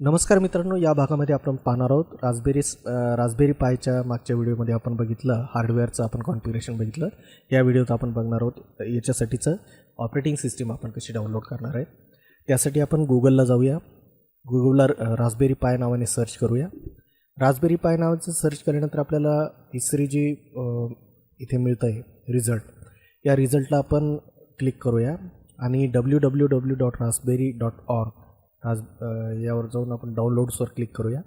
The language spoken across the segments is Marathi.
नमस्कार मित्रांनो या भागामध्ये आपण पाहणार आहोत. राजबेरी राजबेरी पायच्या मागच्या व्हिडिओमध्ये आपण बघितलं हार्डवेअरचं आपण कॉन्फिगरेशन बघितलं. या व्हिडिओत आपण बघणार आहोत याच्यासाठीचं ऑपरेटिंग सिस्टीम आपण कशी डाउनलोड करणार आहे. त्यासाठी आपण गुगलला जाऊया. गुगलला राजबेरी पाय नावाने सर्च करूया. राजबेरी पाय नावाचं सर्च केल्यानंतर आपल्याला तिसरी जी इथे मिळतं आहे रिझल्ट. या रिझल्टला आपण क्लिक करूया आणि W W W dot raspberry dot org आज यावर जाऊन आपण डाउनलोड्सवर क्लिक करूया.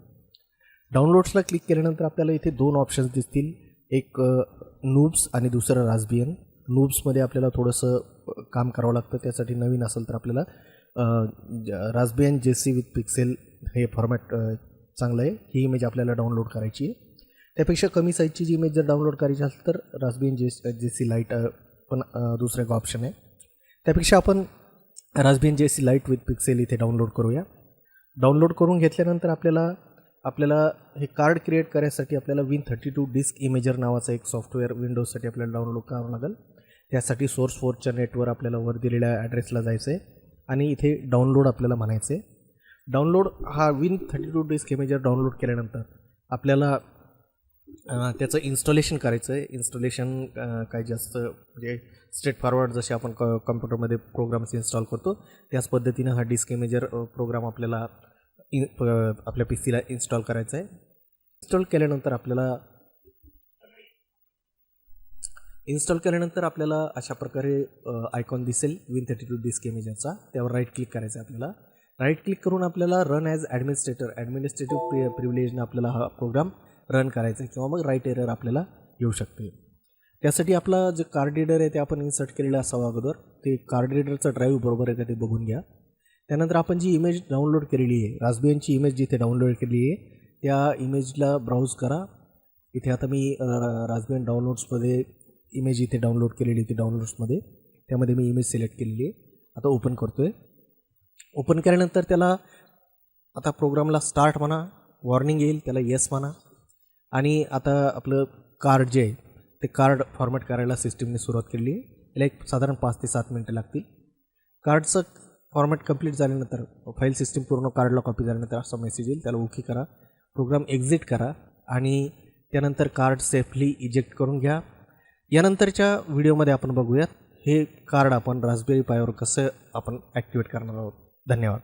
डाउनलोड्सला क्लिक केल्यानंतर आपल्याला इथे दोन ऑप्शन्स दिसतील. एक नूब्स आणि दुसरं राजबियन नूब्समध्ये आपल्याला थोडंसं काम करावं लागतं. त्यासाठी नवीन असेल तर आपल्याला Raspbian Jessie with Pixel हे फॉर्मॅट चांगलं आहे. ही इमेज आपल्याला डाउनलोड करायची आहे. त्यापेक्षा कमी साईजची जी इमेज जर डाउनलोड करायची असेल तर राजबियन जे जे सी लाइट पण दुसरं एक ऑप्शन आहे. त्यापेक्षा आपण Raspbian Jessie lite with Pixel इथे डाउनलोड करूया. डाउनलोड करून घेतल्यानंतर आपल्याला आपल्याला हे कार्ड क्रिएट करायसाठी आपल्याला win thirty two disk imager नावाचं एक सॉफ्टवेअर विंडोजसाठी आपल्याला डाउनलोड करावं लागेल. त्यासाठी सोर्स फोरच्या नेटवर आपल्याला वर दिलेल्या ॲड्रेसला जायचं आहे आणि इथे डाउनलोड आपल्याला म्हणायचं आहे डाउनलोड हा win thirty two disk imager download केल्यानंतर आपल्याला त्याचं इन्स्टॉलेशन करायचं आहे इन्स्टॉलेशन काय जास्त म्हणजे स्ट्रेट फॉरवर्ड जसे आपण क कम्प्युटरमध्ये प्रोग्राम्स इन्स्टॉल करतो त्याच पद्धतीनं हा डिस्क इमेजर प्रोग्राम आपल्याला इन आपल्या पी सीला इन्स्टॉल करायचा आहे इन्स्टॉल केल्यानंतर आपल्याला इन्स्टॉल केल्यानंतर आपल्याला अशा प्रकारे आयकॉन दिसेल विन थर्टी टू डिस्क इमेजरचा त्यावर राईट क्लिक करायचं आहे आपल्याला. राईट क्लिक करून आपल्याला रन ॲज ॲडमिनिस्ट्रेटर ॲडमिनिस्ट्रेटिव्ह प्रि प्रिव्हिलेजनं आपल्याला हा प्रोग्राम रन करायचं आहे किंवा मग राईट एरर आपल्याला येऊ शकते. त्यासाठी आपला जे कार्ड रीडर आहे ते आपण इन्सर्ट केलेलं असावं अगोदर. ते कार्ड रीडरचं ड्राईव्ह बरोबर आहे का ते बघून घ्या. त्यानंतर आपण जी इमेज डाउनलोड केलेली आहे राजबियनची इमेज जिथे डाउनलोड केलेली आहे त्या इमेजला ब्राउज करा. इथे आता मी राजबियन डाउनलोड्समध्ये इमेज इथे डाउनलोड केलेली होती डाउनलोड्समध्ये त्यामध्ये मी इमेज सिलेक्ट केलेली आहे. आता ओपन करतो आहे ओपन केल्यानंतर त्याला आता प्रोग्रामला स्टार्ट म्हणा वॉर्निंग येईल त्याला येस म्हणा. आणि आता आपलं कार्ड जे आहे ते कार्ड फॉर्मॅट करायला सिस्टीमने सुरुवात केली आहे. याला एक साधारण पाच ते सात मिनटं लागतील. कार्डचं फॉर्मॅट कंप्लीट झाल्यानंतर फाईल सिस्टीम पूर्ण कार्डला कॉपी झाल्यानंतर असा मेसेज येईल. त्याला ओके करा. प्रोग्राम एक्झिट करा आणि त्यानंतर कार्ड सेफली इजेक्ट करून घ्या. यानंतरच्या व्हिडिओमध्ये आपण बघूयात हे कार्ड आपण रासबेरी पायावर कसं आपण ॲक्टिवेट करणार आहोत. धन्यवाद.